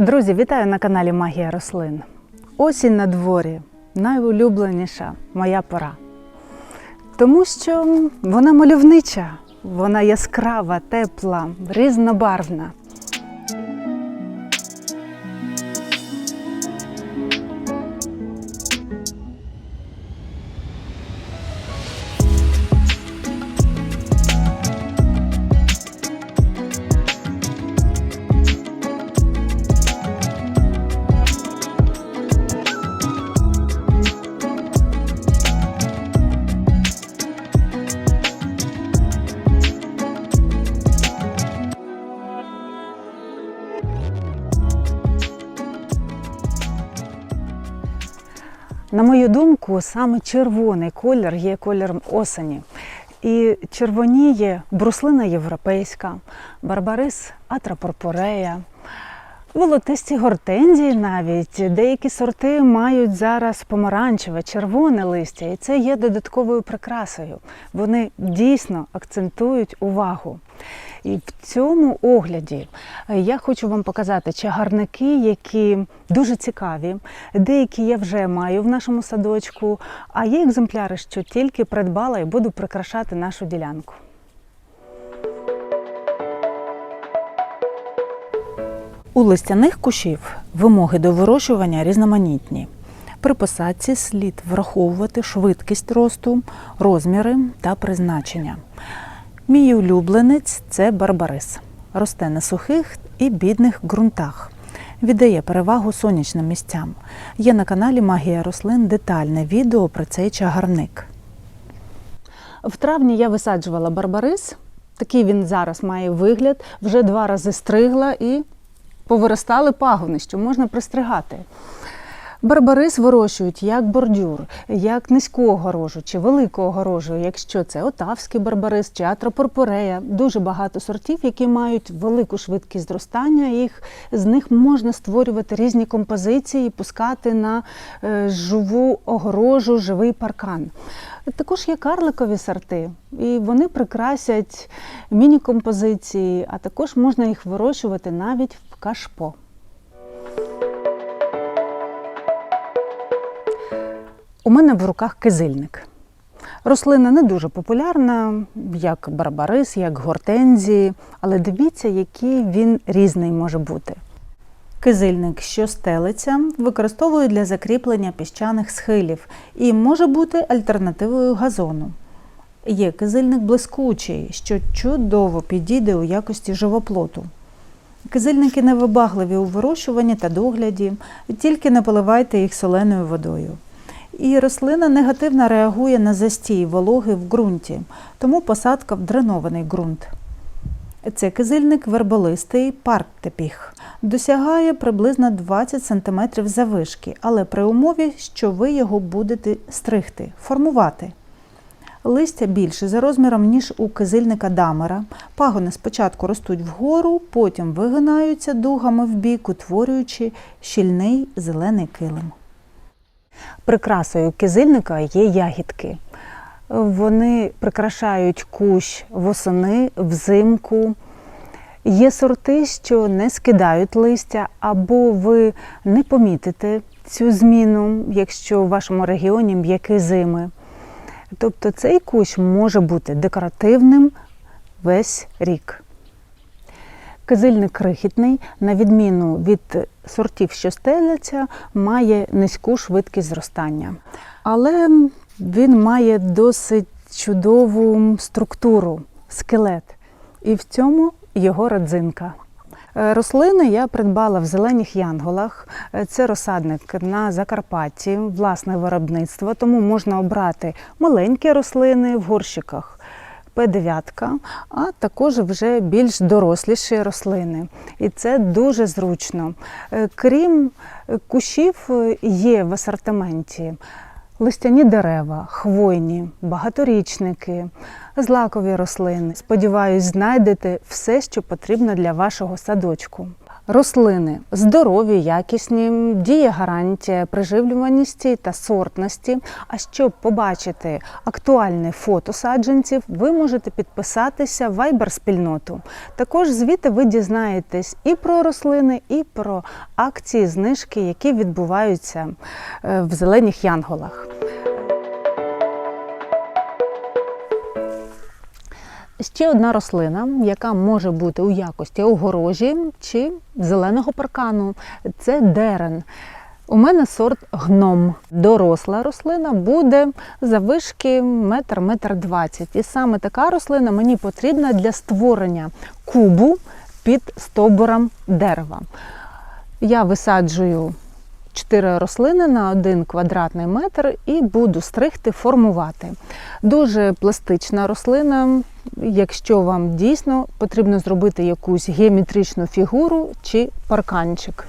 Друзі, вітаю на каналі Магія рослин. Осінь на дворі найулюбленіша моя пора. Тому що вона мальовнича, вона яскрава, тепла, різнобарвна. На мою думку, саме червоний колір є кольором осені. І червоніє бруслина європейська, барбарис атрапорпорея, волотисті гортензії навіть. Деякі сорти мають зараз помаранчеве, червоне листя, і це є додатковою прикрасою. Вони дійсно акцентують увагу. І в цьому огляді е, я хочу вам показати чагарники, які дуже цікаві. Деякі я вже маю в нашому садочку, а є екземпляри, що тільки придбала і буду прикрашати нашу ділянку. У листяних кущів вимоги до вирощування різноманітні. При посадці слід враховувати швидкість росту, розміри та призначення. Мій улюбленець це барбарис. Росте на сухих і бідних ґрунтах. Віддає перевагу сонячним місцям. Є на каналі Магія рослин детальне відео про цей чагарник. В травні я висаджувала барбарис. Такий він зараз має вигляд. Вже два рази стригла і повиростали пагони, що можна пристригати. Барбарис вирощують як бордюр, як низьку огорожу чи велику огорожу, якщо це отавський барбарис чи атропорпорея. Дуже багато сортів, які мають велику швидкість зростання. Їх з них можна створювати різні композиції, пускати на е, живу огорожу, живий паркан. Також є карликові сорти, і вони прикрасять міні-композиції, а також можна їх вирощувати навіть в кашпо. У мене в руках кизильник. Рослина не дуже популярна, як барбарис, як гортензії, але дивіться, який він різний може бути. Кизильник, що стелиться, використовують для закріплення піщаних схилів і може бути альтернативою газону. Є кизильник блискучий, що чудово підійде у якості живоплоту. Кизильники невибагливі у вирощуванні та догляді, тільки не поливайте їх соленою водою. І рослина негативно реагує на застій вологи в ґрунті, тому посадка в дренований ґрунт. Це кизильник верболистий парктепіх. Досягає приблизно 20 см завишки, але при умові, що ви його будете стригти, формувати. Листя більше за розміром, ніж у кизильника дамера. Пагони спочатку ростуть вгору, потім вигинаються дугами в бік, утворюючи щільний зелений килим. Прикрасою кизильника є ягідки. Вони прикрашають кущ восени, взимку. Є сорти, що не скидають листя, або ви не помітите цю зміну, якщо в вашому регіоні м'які зими. Тобто цей кущ може бути декоративним весь рік. Кизильник крихітний, на відміну від сортів, що стеляться, має низьку швидкість зростання. Але він має досить чудову структуру, скелет. І в цьому його родзинка. Е, Рослини я придбала в зелених янголах. Е, Це розсадник на Закарпатті, власне виробництво, тому можна обрати маленькі рослини в горщиках. П9, а також вже більш доросліші рослини. І це дуже зручно. Е, Крім е, кущів, е, є в асортименті листяні дерева, хвойні, багаторічники, злакові рослини. Сподіваюсь, знайдете все, що потрібно для вашого садочку. Рослини здорові, якісні, діє гарантія приживлюваності та сортності. А щоб побачити актуальне фото саджанців, ви можете підписатися в Viber спільноту. Також звідти ви дізнаєтесь і про рослини, і про акції, знижки, які відбуваються е, в зелених янголах. Ще одна рослина, яка може бути у якості огорожі чи зеленого паркану, це дерен. У мене сорт гном. Доросла рослина буде завишки метр, метр двадцять. І саме така рослина мені потрібна для створення кубу під стовбуром дерева. Я висаджую 4 рослини на 1 квадратний метр і буду стригти, формувати. Дуже пластична рослина. Якщо вам дійсно потрібно зробити якусь геометричну фігуру чи парканчик.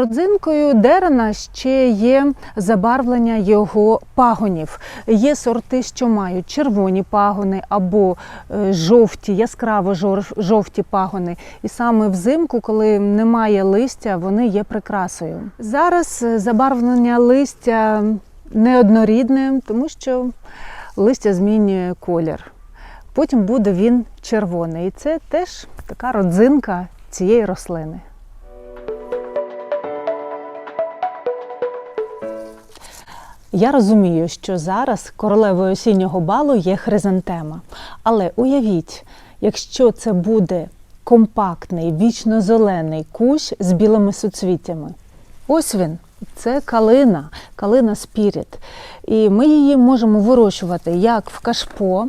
Родзинкою дерена ще є забарвлення його пагонів. Є сорти, що мають червоні пагони або е, жовті, яскраво жовті пагони. І саме взимку, коли немає листя, вони є прикрасою. Зараз е, забарвлення листя неоднорідне, тому що листя змінює колір. Потім буде він червоний. І це теж така родзинка цієї рослини. Я розумію, що зараз королевою осіннього балу є хризантема. Але уявіть, якщо це буде компактний, вічно-зелений кущ з білими суцвіттями. Ось він. Це калина, калина спіріт. І ми її можемо вирощувати як в кашпо,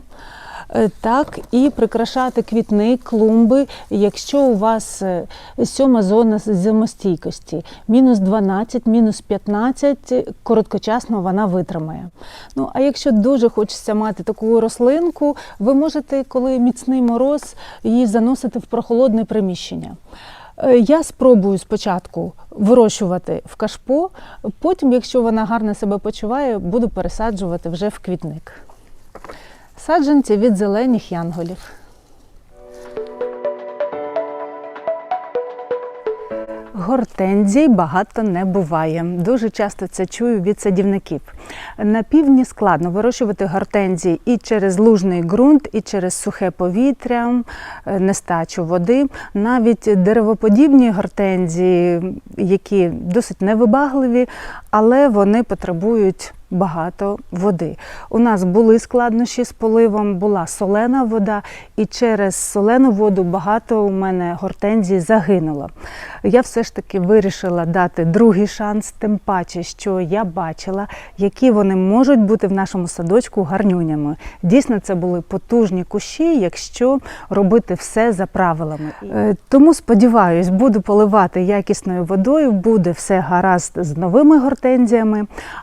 так і прикрашати квітник, клумби, якщо у вас е, сьома зона зимостійкості, мінус 12, мінус 15, е, короткочасно вона витримає. Ну а якщо дуже хочеться мати таку рослинку, ви можете, коли міцний мороз, її заносити в прохолодне приміщення. Е, Я спробую спочатку вирощувати в кашпо, потім, якщо вона гарно себе почуває, буду пересаджувати вже в квітник. Саджанці від зелених янголів. Гортензій багато не буває. Дуже часто це чую від садівників. На півдні складно вирощувати гортензії і через лужний ґрунт, і через сухе повітря, е, нестачу води. Навіть деревоподібні гортензії, які досить невибагливі, але вони потребують багато води. У нас були складнощі з поливом, була солена вода, і через солену воду багато у мене гортензій загинуло. Я все ж таки вирішила дати другий шанс, тим паче, що я бачила, які вони можуть бути в нашому садочку гарнюнями. Дійсно, це були потужні кущі, якщо робити все за правилами. Е, Тому сподіваюсь, буду поливати якісною водою, буде все гаразд з новими гортензіями.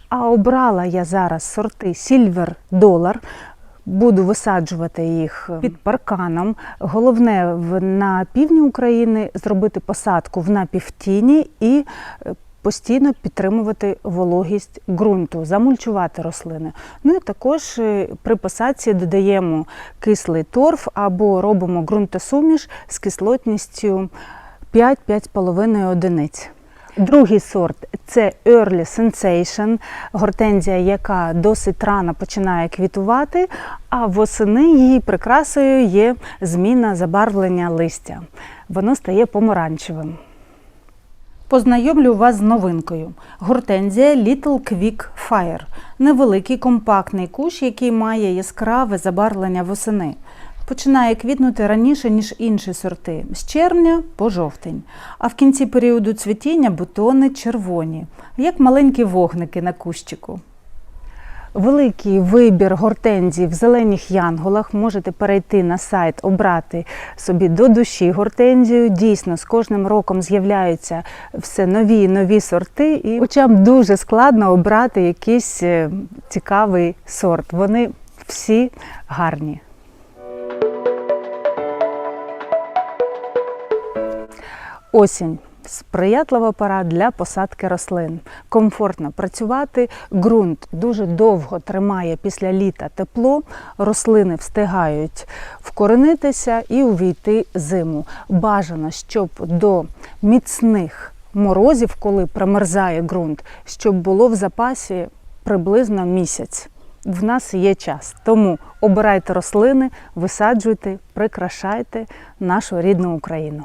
А обрала я зараз сорти Silver Dollar. Буду висаджувати їх під парканом. Головне на півдні України зробити посадку в напівтіні і е, постійно підтримувати вологість ґрунту, замульчувати рослини. Ну і також е, при посадці додаємо кислий торф або робимо ґрунтосуміш з кислотністю 5-5,5 одиниць. Другий сорт це Early Sensation, гортензія, яка досить рано починає квітувати, а восени її прикрасою є зміна забарвлення листя. Воно стає помаранчевим. Познайомлю вас з новинкою. Гортензія Little Quick Fire. Невеликий компактний кущ, який має яскраве забарвлення восени. Починає квітнути раніше, ніж інші сорти, з червня по жовтень. А в кінці періоду цвітіння бутони червоні, як маленькі вогники на кущику. Великий вибір гортензій в зелених янголах. Можете перейти на сайт, обрати собі до душі гортензію. Дійсно, з кожним роком з'являються все нові і нові сорти, і очам дуже складно обрати якийсь е, цікавий сорт. Вони всі гарні. Осінь. Сприятлива пора для посадки рослин. Комфортно працювати, ґрунт дуже довго тримає після літа тепло, рослини встигають вкоренитися і увійти зиму. Бажано, щоб до міцних морозів, коли промерзає ґрунт, щоб було в запасі приблизно місяць. В нас є час, тому обирайте рослини, висаджуйте, прикрашайте нашу рідну Україну.